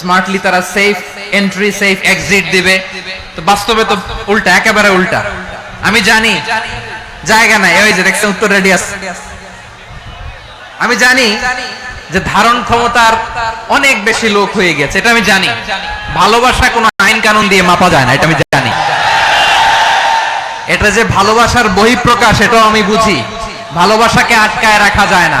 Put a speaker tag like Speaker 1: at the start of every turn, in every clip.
Speaker 1: Smartly তারা SEF entry safe exit দিবে। তো বাস্তবে তো উল্টা, একেবারে উল্টা। আমি জানি, জায়গা নাই। ওই যে দেখছেন উত্তর রেডিয়াস আমি জানি যে ধারণ ক্ষমতার অনেক বেশি লোক হয়ে গেছে, এটা আমি জানি। ভালোবাসা কোনো আইন কানুন দিয়ে মাপা যায় না, এটা আমি জানি। এটা যে ভালোবাসার বহিঃপ্রকাশ, এটাও আমি বুঝি। ভালোবাসাকে আটকায় রাখা যায় না।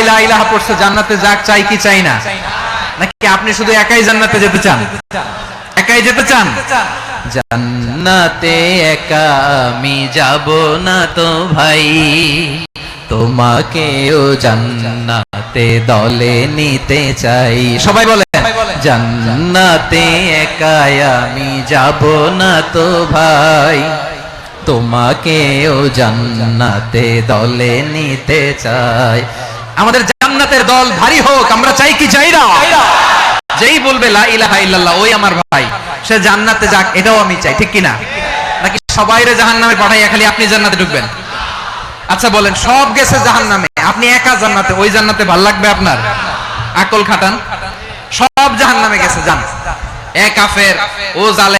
Speaker 1: যারা লা ইলাহা পড়ছে, জান্নাতে যাক, চাই কি চাই না? নাকি আপনি শুধু একাই জান্নাতে যেতে চান? একাই যেতে চান? জান্নাতে একা আমি যাব না তো ভাই। তোমাকেও জান্নাতে দলে নিতে চাই। সবাই বলে, জান্নাতে একাই আমি যাব না তো ভাই। তোমাকেও জান্নাতে দলে নিতে চাই। আমাদের জান্নাতের দল ভারী হোক, আমরা চাই কি চাই না যেই বলবে লা ওই আমার ভাই। সে জান্নাতে যাক, এটাও আমি চাই, ঠিক কিনা? নাকি সবাইরে জাহান্নামে পাঠাইয়া খালি আপনি জান্নাতে ঢুকবেন? আচ্ছা বলেন, সব গেছে জাহান্নামে, আপনি একা জান্নাতে, ওই জান্নাতে ভালো লাগবে আপনার? আকল খাটান। সব জাহান্নামে গেছে জান এক কাফের, ও জালে